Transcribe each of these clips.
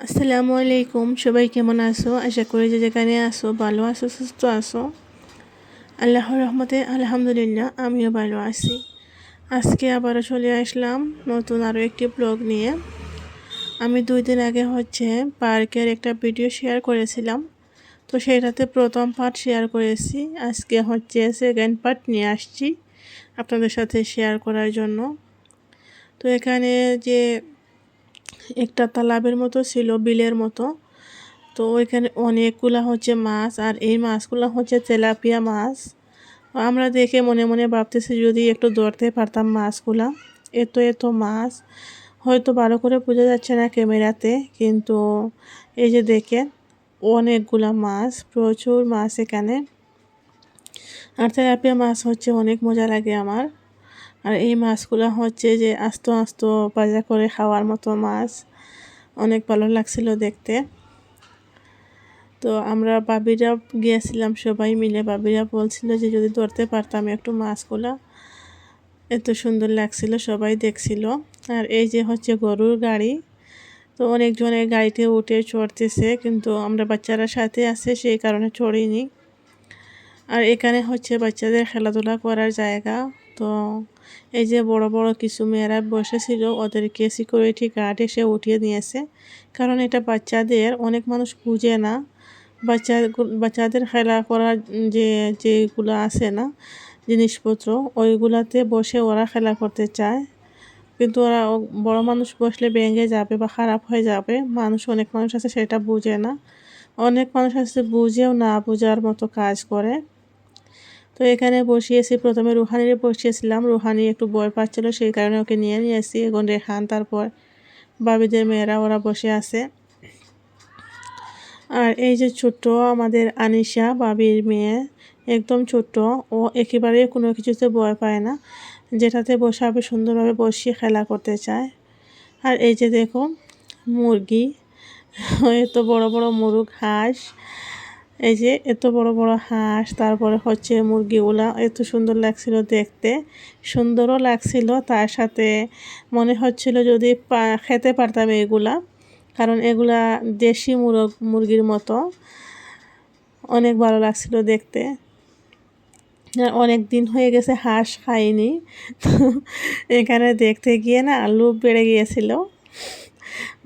আসসালামু আলাইকুম, সবাই কেমন আছো? আশা করি যে যেখানে আসো ভালো আছো, সুস্থ আছো। আল্লাহর রহমতে আলহামদুলিল্লাহ, আমিও ভালো আছি। আজকে আবারও চলে আসলাম নতুন আরও একটি ব্লগ নিয়ে। আমি দুই দিন আগে হচ্ছে পার্কের একটা ভিডিও শেয়ার করেছিলাম। তো সেটাতে প্রথম পার্ট শেয়ার করেছি। আজকে হচ্ছে সেকেন্ড পার্ট নিয়ে আসছি আপনাদের সাথে শেয়ার করার জন্য। তো এখানে যে একটা তালাবের মতো ছিল, বিলের মতো। তো ওইখানে অনেকগুলা হচ্ছে মাছ, আর এই মাছগুলো হচ্ছে তেলাপিয়া মাছ। আমরা দেখে মনে মনে ভাবতেছি যদি একটু ধরতে পারতাম মাছগুলা। এত এত মাছ, হয়তো ভালো করে বোঝা যাচ্ছে না ক্যামেরাতে, কিন্তু এই যে দেখে অনেকগুলা মাছ, প্রচুর মাছ এখানে। আর তেলাপিয়া মাছ হচ্ছে অনেক মজা লাগে আমার। আর এই মাছগুলো হচ্ছে যে আস্ত আস্ত বাজা করে খাওয়ার মতো মাছ। অনেক ভালো লাগছিল দেখতে। তো আমরা বাবিরা গিয়েছিলাম সবাই মিলে। বাবিরা বলছিল যে যদি ধরতে পারতাম একটু মাছগুলা। এত সুন্দর লাগছিল, সবাই দেখছিল। আর এই যে হচ্ছে গরুর গাড়ি। তো অনেকজনের গাড়িতে উঠে চড়তেছে, কিন্তু আমরা বাচ্চারা সাথে আছে, সেই কারণে চড়িনি। আর এখানে হচ্ছে বাচ্চাদের খেলাধুলা করার জায়গা। তো এই যে বড় বড় কিছু মেয়েরা বসেছিল, ওদেরকে সিকিউরিটি গার্ড এসে উঠিয়ে নিয়েছে। কারণ এটা বাচ্চাদের, অনেক মানুষ বুঝে না। বাচ্চা, বাচ্চাদের খেলা করার যে, যেগুলো আছে না, জিনিসপত্র, ওইগুলাতে বসে ওরা খেলা করতে চায়। কিন্তু ওরা বড় মানুষ বসলে ভেঙে যাবে বা খারাপ হয়ে যাবে। মানুষ, অনেক মানুষ আছে সেটা বুঝে না। অনেক মানুষ আছে বুঝেও না বোঝার মতো কাজ করে। তো এখানে বসিয়েছি, প্রথমে রুহানিরে বসিয়েছিলাম। রুহানি একটু বয় পাচ্ছিল, সেই কারণে ওকে নিয়ে নিয়েছি, এখন রেহান তারপর বাবিদের মেয়েরা ওরা বসে আছে। আর এই যে ছোট্ট আমাদের আনিশা, বাবির মেয়ে, একদম ছোট্ট, ও একেবারে কোনো কিছুতে ভয় পায় না, যেটাতে বসে হবে সুন্দরভাবে বসিয়ে খেলা করতে চায়। আর এই যে দেখো, মুরগি, এত বড় বড় মুরগ হাঁস এই যে এত বড় বড় হাঁস, তারপরে হচ্ছে মুরগিগুলা এত সুন্দর লাগছিল দেখতে। সুন্দরও লাগছিল, তার সাথে মনে হচ্ছিল যদি খেতে পারতাম এগুলা, কারণ এগুলা দেশি মুরগ, মুরগির মতো। অনেক ভালো লাগছিল দেখতে। অনেক দিন হয়ে গেছে হাঁস খাইনি। তো এখানে দেখতে গিয়ে না আলু বেড়ে গিয়েছিল।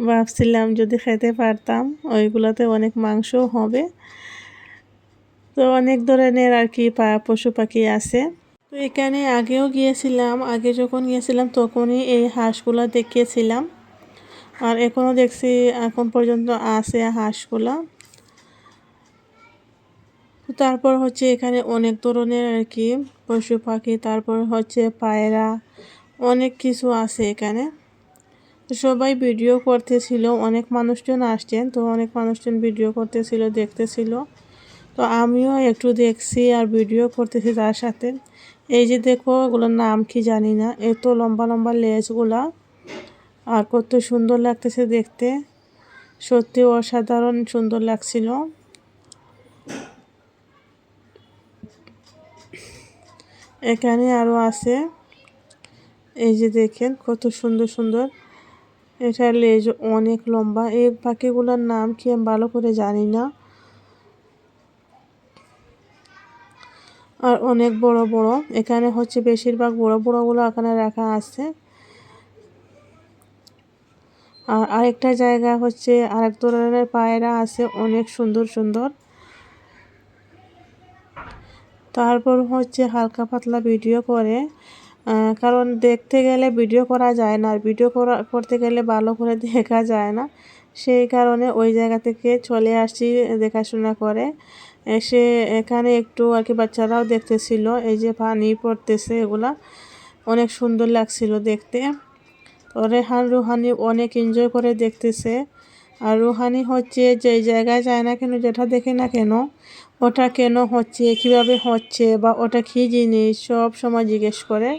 ভাবছিলাম যদি খেতে পারতাম, ওইগুলোতে অনেক মাংসও হবে। তো অনেক ধরনের আর কি পশু পাখি আছে। তো এখানে আগেও গিয়েছিলাম, আগে যখন গিয়েছিলাম তখনই এই হাঁসগুলো দেখিয়েছিলাম। আর এখনও দেখছি এখন পর্যন্ত আছে হাঁসগুলো। তারপর হচ্ছে এখানে অনেক ধরনের আর কি পশু পাখি, তারপর হচ্ছে পায়রা, অনেক কিছু আছে এখানে। সবাই ভিডিও করতেছিল, অনেক মানুষজন আসছেন, তো অনেক মানুষজন ভিডিও করতেছিল, দেখতেছিল। তো আমিও একটু দেখছি আর ভিডিও করতেছি তার সাথে। এই যে দেখো, ওগুলোর নাম কি জানি না। এত লম্বা লম্বা লেজগুলা আর কত সুন্দর লাগতেছে দেখতে। সত্যি অসাধারণ সুন্দর লাগছিল। এখানে আরও আছে। এই যে দেখেন, কত সুন্দর সুন্দর। এটার লেজ অনেক লম্বা। এই পাখিগুলোর নাম কি আমি ভালো করে জানি না। আর অনেক বড় বড়। এখানে হচ্ছে বেশিরভাগ বড় বড়গুলো এখানে রাখা আছে। আর আরেকটা জায়গা হচ্ছে আরেক ধরনের পায়রা আছে, অনেক সুন্দর সুন্দর। তারপর হচ্ছে হালকা পাতলা ভিডিও করে। কারণ দেখতে গেলে ভিডিও করা যায় না, আর ভিডিও করা, করতে গেলে ভালো করে দেখা যায় না। সেই কারণে ওই জায়গা থেকে চলে আসছি দেখাশোনা করে। এসে এখানে একটু আর কি বাচ্চারাও দেখতেছিল, এই যে পানি পড়তেছে এগুলা। অনেক সুন্দর লাগছিল দেখতে। তো রেহান রুহানি অনেক এনজয় করে দেখতেছে। আর রুহানি হচ্ছে যে জায়গায় যায় না কেন, যেটা দেখে না কেন, ওটা কেন হচ্ছে, কীভাবে হচ্ছে বা ওটা কী জিনিস, সব সময় জিজ্ঞেস করে।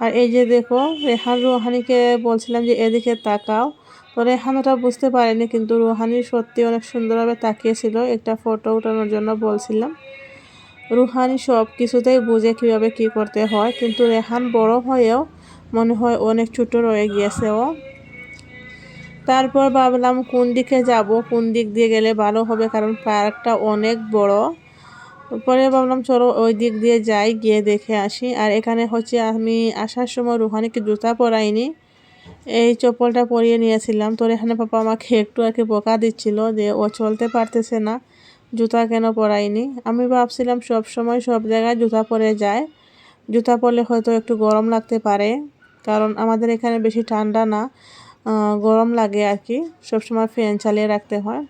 আর এই যে দেখো, রেহান রুহানিকে বলছিলাম যে এদিকে তাকাও। তো রেহান ওটা বুঝতে পারেনি, কিন্তু রুহানি সত্যি অনেক সুন্দরভাবে তাকিয়েছিল একটা ফটো উঠানোর জন্য বলছিলাম। রুহানি সব কিছুতেই বুঝে কীভাবে কী করতে হয়, কিন্তু রেহান বড় হয়েও মনে হয় অনেক ছোটো রয়ে গিয়েছে ও। তারপর ভাবলাম কোন দিকে যাব, কোন দিক দিয়ে গেলে ভালো হবে, কারণ পার্কটা অনেক বড়। পরে ভাবলাম চলো ওই দিক দিয়ে যাই, গিয়ে দেখে আসি। আর এখানে হচ্ছে আমি আসার সময় রুহানিকে জুতা পরাইনি এই চপ্পলটা পরিয়ে নিয়েছিলাম। তোর এখানে পাপা আমাকে একটু আর কি বোকা দিচ্ছিল যে ও চলতে পারতেছে না, জুতা কেন পরাইনি আমি ভাবছিলাম সব সময় সব জায়গায় জুতা পরে যায়। জুতা পরলে হয়তো একটু গরম লাগতে পারে, কারণ আমাদের এখানে বেশি ঠান্ডা না গরম লাগে আর কি সবসময় ফ্যান চালিয়ে রাখতে হয়।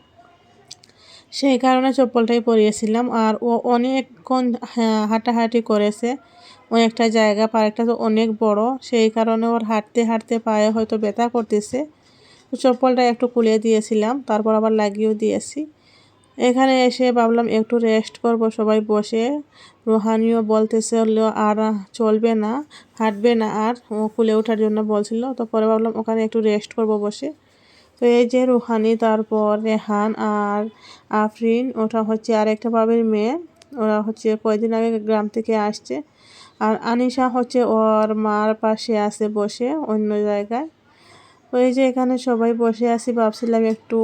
সেই কারণে চপ্পলটাই পরিয়েছিলাম আর ও অনেকক্ষণ হাঁটাহাঁটি করেছে। অনেকটা জায়গা, পার্কটা তো অনেক বড়। সেই কারণে ওর হাঁটতে হাঁটতে পায়ে হয়তো ব্যথা করতেছে। চপ্পলটা একটু খুলে দিয়েছিলাম, তারপর আবার লাগিয়েও দিয়েছি। এখানে এসে ভাবলাম একটু রেস্ট করব, সবাই বসে। রোহানিও বলতেছে হলেও আর চলবে না, হাঁটবে না। আর ও খুলে ওঠার জন্য বলছিল, তো পরে ভাবলাম ওখানে একটু রেস্ট করব বসে। তো এই যে রুহানি, তারপর রেহান আর আফরিন, ওটা হচ্ছে আর একটা বাবের মেয়ে। ওরা হচ্ছে কয়েকদিন আগে গ্রাম থেকে আসছে। আর আনিশা হচ্ছে ওর মার পাশে আছে বসে অন্য জায়গায়। ওই যে এখানে সবাই বসে আছি, ভাবছিলাম একটু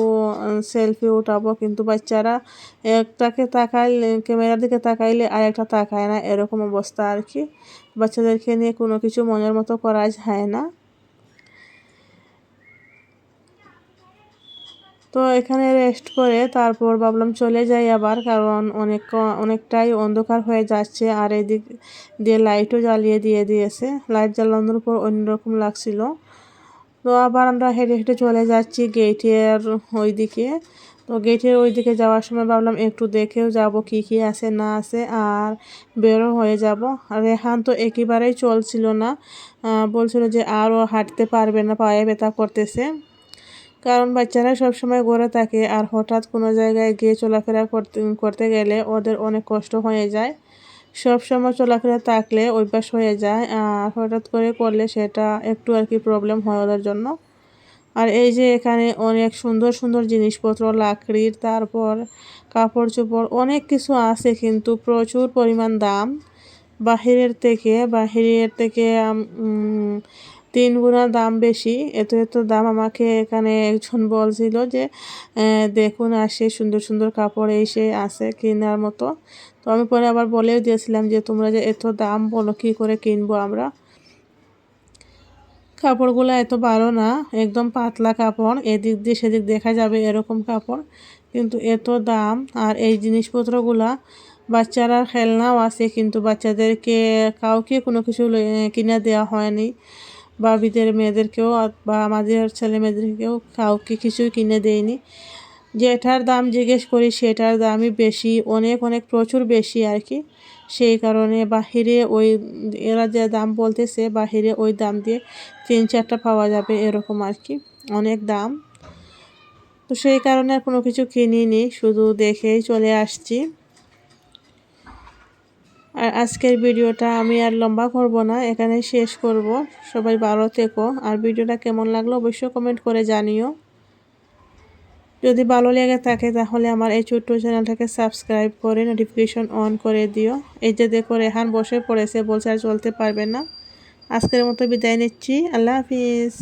সেলফি উঠাবো, কিন্তু বাচ্চারা একটাকে তাকাইলে ক্যামেরার দিকে তাকাইলে আর একটা তাকায় না, এরকম অবস্থা আর কি। বাচ্চাদেরকে নিয়ে কোনো কিছু মনের মতো করা যায় না। তো এখানে রেস্ট করে তারপর ভাবলাম চলে যাই আবার, কারণ অনেক, অনেকটাই অন্ধকার হয়ে যাচ্ছে আর এদিক দিয়ে লাইটও জ্বালিয়ে দিয়ে দিয়েছে। লাইট জ্বালানোর উপর অন্যরকম লাগছিল। তো আবার আমরা হেঁটে হেঁটে চলে যাচ্ছি গেটের ওই দিকে তো গেটের ওই দিকে যাওয়ার সময় ভাবলাম একটু দেখেও যাব কি কি আছে, না আছে, আর বেরো হয়ে যাব। রেহান তো একেবারেই চলছিল না। বলছিল যে আরও হাঁটতে পারবে না, পায়ে ব্যথা করতেছে। কারণ বাচ্চারা সবসময় ঘরে থাকে আর হঠাৎ কোনো জায়গায় গিয়ে চলাফেরা করতে করতে গেলে ওদের অনেক কষ্ট হয়ে যায়। সব সময় চলাফেরা থাকলে অভ্যাস হয়ে যায় আর হঠাৎ করে করলে সেটা একটু আর কি প্রবলেম হয় ওদের জন্য। আর এই যে এখানে অনেক সুন্দর সুন্দর জিনিসপত্র, লাকড়ির, তারপর কাপড় চোপড় অনেক কিছু আছে কিন্তু প্রচুর পরিমাণ দাম। বাহিরের থেকে বাহিরের থেকে তিন গুণা দাম বেশি। এত এত দাম আমাকে এখানে একজন বলছিল যে দেখুন, আসে সুন্দর সুন্দর কাপড় এসে আছে কেনার মতো। তো আমি পরে আবার বলেও দিয়েছিলাম যে, তোমরা যে এত দাম বলো, কী করে কিনবো আমরা? কাপড়গুলো এত ভালো না, একদম পাতলা কাপড়, এদিক দিয়ে সেদিক দেখা যাবে এরকম কাপড়। কিন্তু এত দাম, আর এই জিনিসপত্রগুলা বাচ্চারা খেলনাও আছে, কিন্তু বাচ্চাদেরকে কাউকে কোনো কিছু কিনে দেওয়া হয়নি। বাবিদের মেয়েদেরকেও বা আমাদের ছেলে মেয়েদেরকেও কাউকে কিছুই কিনে দেয়নি। যেটার দাম জিজ্ঞেস করি সেটার দামই বেশি, অনেক অনেক, প্রচুর বেশি আর কি। সেই কারণে বাহিরে ওই এরা যে দাম বলতেছে, বাহিরে ওই দাম দিয়ে তিন, চারটা পাওয়া যাবে এরকম আর কি, অনেক দাম। তো সেই কারণে কোনো কিছু কিনিনি, শুধু দেখেই চলে আসছি। আর আজকের ভিডিওটা আমি আর লম্বা করব না এখানে শেষ করব। সবাই ভালো থেকো। আর ভিডিওটা কেমন লাগল অবশ্যই কমেন্ট করে জানিও। যদি ভালো লেগে থাকে তাহলে আমার এই ছোট্ট চ্যানেলটাকে সাবস্ক্রাইব করে নোটিফিকেশন অন করে দিও। এই যে দেখো রেহান বসে পড়েছে, বলছে আর চলতে পারবে না। আজকের মতো বিদায় নিচ্ছি। আল্লাহ হাফিজ।